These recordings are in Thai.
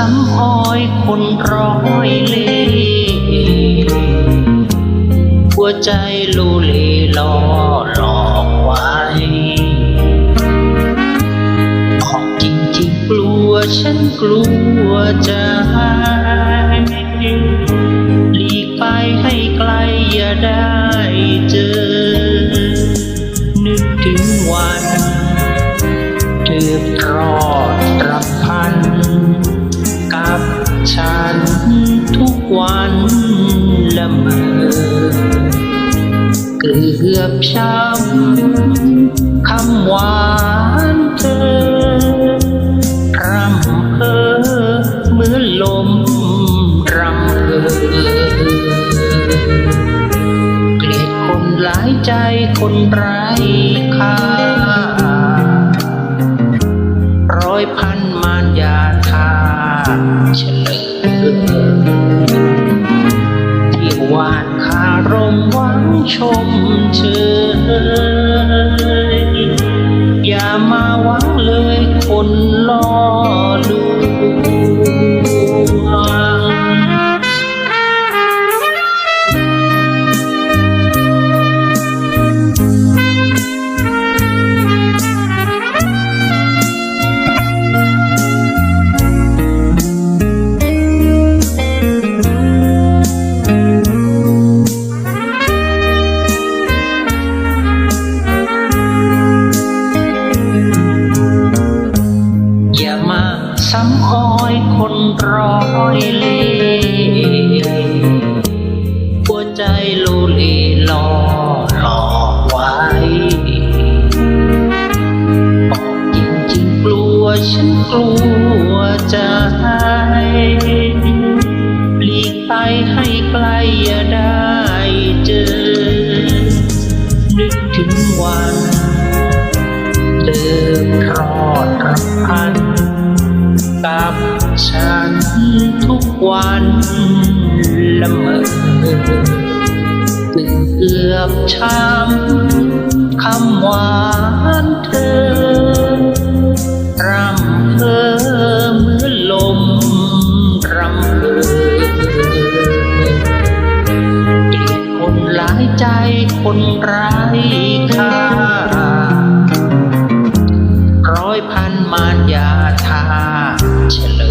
้ำอยเล่หัวใจลูเลล่อหลอกไว้ของจริงๆกลัวฉันกลัวใจหลีกไปให้ไกลอย่าได้เจอ นึกถึงวันเธอทอดตรำพัน ฉันทุกวันละเมอเกือบช้ำคำหวานเธอรำเพอเหมือนลมรำเพอเกลียดคนหลายใจคนไร้ค่าร้อยพัน เฉลยที่วาดคารมหวังชมเชยอย่ามาหวังเลยคนล่อลวง ฉันกลัวใจหลีกไปให้ไกลอย่าได้เจอ นึกถึงวันเดิมรอดรับพัน กับฉันทุกวันละเมอเกือบช้ำคำหวานเธอ คนไร้ค่าร้อยพันมารยาทาเฉล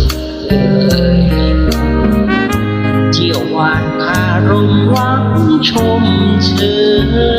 ยเที่ยววานคารมหวังชมเชย